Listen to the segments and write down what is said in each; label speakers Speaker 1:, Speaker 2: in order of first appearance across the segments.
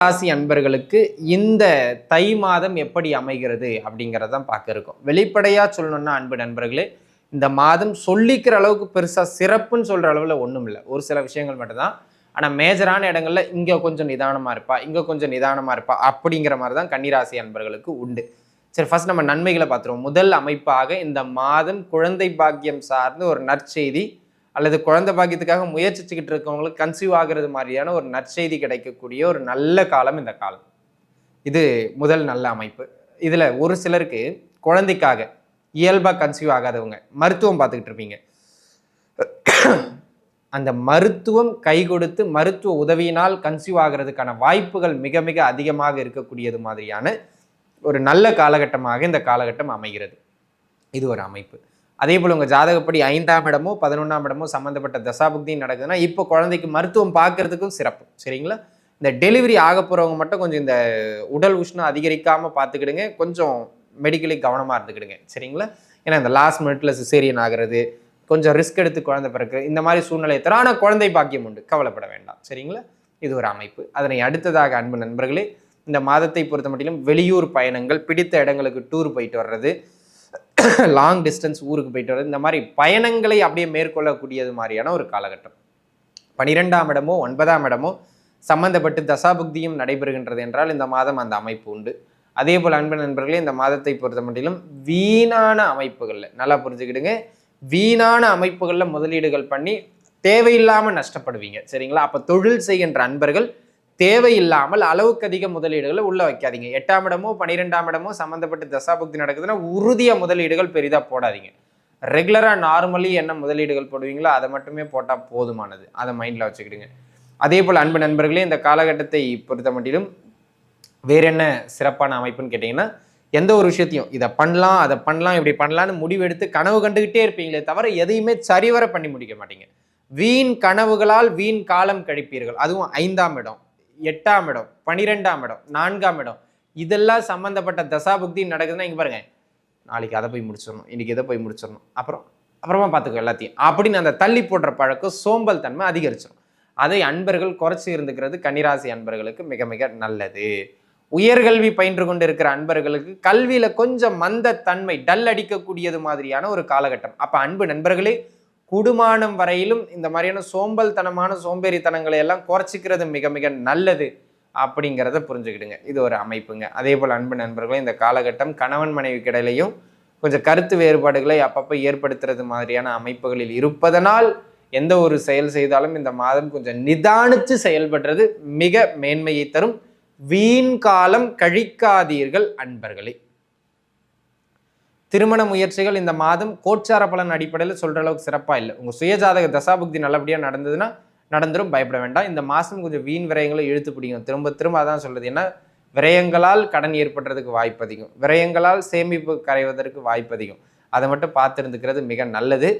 Speaker 1: ராசி அன்பர்களுக்கு இந்த தை மாதம் எப்படி அமைகிறது அப்படிங்கிறதான் பார்க்க இருக்கோம். வெளிப்படையாக சொல்லணும்னா அன்பு நண்பர்களே இந்த மாதம் சொல்லிக்கிற அளவுக்கு பெருசாக சிறப்புன்னு சொல்கிற அளவில் ஒன்றும் இல்லை. ஒரு சில விஷயங்கள் மட்டும்தான். ஆனால் மேஜரான இடங்களில் இங்கே கொஞ்சம் நிதானமாக இருப்பா இங்கே கொஞ்சம் நிதானமாக இருப்பா அப்படிங்கிற மாதிரி தான் கன்னிராசி அன்பர்களுக்கு உண்டு. சரி ஃபர்ஸ்ட் நம்ம நன்மைகளை பார்த்துருவோம். முதல் அமைப்பாக இந்த மாதம் குழந்தை பாக்கியம் சார்ந்து ஒரு நற்செய்தி அல்லது குழந்தை பாக்கியத்துக்காக முயற்சிச்சுக்கிட்டு இருக்கவங்களுக்கு கன்சீவ் ஆகிறது மாதிரியான ஒரு நற்செய்தி கிடைக்கக்கூடிய ஒரு நல்ல காலம் இந்த காலம். இது முதல் நல்ல அமைப்பு. இதில் ஒரு சிலருக்கு குழந்தைக்காக இயல்பாக கன்சீவ் ஆகாதவங்க மருத்துவம் பார்த்துக்கிட்டு இருப்பீங்க. அந்த மருத்துவம் கை கொடுத்து மருத்துவ உதவியினால் கன்சீவ் ஆகிறதுக்கான வாய்ப்புகள் மிக மிக அதிகமாக இருக்கக்கூடியது மாதிரியான ஒரு நல்ல காலகட்டமாக இந்த காலகட்டம் அமைகிறது. இது ஒரு அமைப்பு. அதே போல் உங்கள் ஜாதகப்படி ஐந்தாம் இடமோ பதினொன்றாம் இடமோ சம்மந்தப்பட்ட தசாபுக்தியும் நடக்குதுன்னா இப்போ குழந்தைக்கு மருத்துவம் பார்க்கறதுக்கும் சிறப்பு. சரிங்களா? இந்த டெலிவரி ஆக போகிறவங்க மட்டும் கொஞ்சம் இந்த உடல் உஷ்ணம் அதிகரிக்காமல் பார்த்துக்கிடுங்க. கொஞ்சம் மெடிக்கலி கவனமாக இருந்துக்கிடுங்க. சரிங்களா? ஏன்னா இந்த லாஸ்ட் மினிட்ல சிசேரியன் ஆகிறது கொஞ்சம் ரிஸ்க் எடுத்து குழந்தை பிறகு இந்த மாதிரி சூழ்நிலை தரும் ஆனால் குழந்தை பாக்கியம் உண்டு. கவலைப்பட வேண்டாம். சரிங்களா? இது ஒரு அமைப்பு. அதனை அடுத்ததாக அன்பு நண்பர்களே இந்த மாதத்தை பொறுத்த மட்டிலும் வெளியூர் பயணங்கள் பிடித்த இடங்களுக்கு டூர் போயிட்டு வர்றது லாங் டிஸ்டன்ஸ் ஊருக்கு போயிட்டு வர்றது. இந்த மாதிரி பயணங்களை அப்படியே மேற்கொள்ளக்கூடியது மாதிரியான ஒரு காலகட்டம். பனிரெண்டாம் இடமோ ஒன்பதாம் இடமோ சம்பந்தப்பட்டு தசாபுக்தியும் நடைபெறுகின்றது என்றால் இந்த மாதம் அந்த அமைப்பு உண்டு. அதே போல் அன்பு நண்பர்களே இந்த மாதத்தை பொறுத்த மட்டிலும் வீணான அமைப்புகளில் நல்லா புரிஞ்சுக்கிடுங்க. வீணான அமைப்புகளில் முதலீடுகள் பண்ணி தேவையில்லாமல் நஷ்டப்படுவீங்க. சரிங்களா? அப்போ தொழில் செய்கின்ற அன்பர்கள் தேவையில்லாமல் அளவுக்கு அதிக முதலீடுகளை உள்ள வைக்காதீங்க. எட்டாம் இடமோ பன்னிரெண்டாம் இடமோ சம்மந்தப்பட்ட தசாபக்தி நடக்குதுன்னா உறுதிய முதலீடுகள் பெரிதாக போடாதீங்க. ரெகுலராக நார்மலி என்ன முதலீடுகள் போடுவீங்களோ அதை மட்டுமே போட்டால் போதுமானது. அதை மைண்டில் வச்சுக்கிடுங்க. அதே போல் அன்பு நண்பர்களே இந்த காலகட்டத்தை பொறுத்த மட்டிலும் வேற என்ன சிறப்பான அமைப்புன்னு கேட்டிங்கன்னா எந்த ஒரு விஷயத்தையும் இதை பண்ணலாம் அதை பண்ணலாம் இப்படி பண்ணலான்னு முடிவெடுத்து கனவு கண்டுகிட்டே இருப்பீங்களே தவிர எதையுமே சரிவர பண்ணி முடிக்க மாட்டீங்க. வீண் கனவுகளால் வீண் காலம் கழிப்பீர்கள். அதுவும் ஐந்தாம் இடம். எட்டாம் இடம் பனிரெண்டாம் இடம் நான்காம் இடம். இதெல்லாம் சம்மந்தப்பட்ட தசாபுக்தி நடக்குதுன்னா இங்கே பாருங்க. நாளைக்கு அதை போய் முடிச்சிடணும். இன்றைக்கி இதை போய் முடிச்சிடணும். அப்புறம் அப்புறமா பார்த்துக்கோ எல்லாத்தையும். அப்படின்னு அந்த தள்ளி போடுற பழக்கம் சோம்பல் தன்மை அதிகரிச்சிடும் அதை அன்பர்கள் குறைச்சி இருந்துக்கிறது கன்னிராசி அன்பர்களுக்கு மிக மிக நல்லது. உயர்கல்வி பயின்று கொண்டு இருக்கிற அன்பர்களுக்கு கல்வியில் கொஞ்சம் மந்த தன்மை டல் அடிக்கக்கூடியது மாதிரியான ஒரு காலகட்டம். அப்போ அன்பு நண்பர்களே குடுமானம் வரையிலும் இந்த மாதிரியான சோம்பல்தனமான சோம்பேறித்தனங்களை எல்லாம் குறைச்சிக்கிறது மிக மிக நல்லது அப்படிங்கிறத புரிஞ்சுக்கிடுங்க. இது ஒரு அமைப்புங்க. அதே போல் அன்பு நண்பர்களும் இந்த காலகட்டம் கணவன் மனைவி கிடையிலையும் கொஞ்சம் கருத்து வேறுபாடுகளை அப்பப்போ ஏற்படுத்துறது மாதிரியான அமைப்புகளில் இருப்பதனால் எந்த ஒரு செயல் செய்தாலும் இந்த மாதம் கொஞ்சம் நிதானித்து செயல்படுறது மிக மேன்மையை தரும். வீண் காலம் கழிக்காதீர்கள் அன்பர்களே. திருமண முயற்சிகள் இந்த மாதம் கோச்சார பலன் அடிப்படையில் சொல்கிற அளவுக்கு சிறப்பாக இல்லை. உங்கள் சுயஜாதக தசாபுக்தி நல்லபடியாக நடந்ததுன்னா நடந்துடும் பயப்பட வேண்டாம். இந்த மாதம் கொஞ்சம் வீண் விரயங்களை இழுத்து பிடிக்கும் திரும்ப திரும்ப அதான் சொல்கிறது ஏன்னா விரயங்களால் கடன் ஏற்படுறதுக்கு வாய்ப்பு அதிகம். விரயங்களால் சேமிப்பு கரைவதற்கு வாய்ப்பு அதிகம். அதை மட்டும் பார்த்துருந்துக்கிறது மிக நல்லது.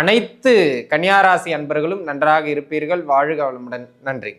Speaker 1: அனைத்து கன்னியாராசி அன்பர்களும் நன்றாக இருப்பீர்கள். வாழ்க வளமுடன். நன்றி.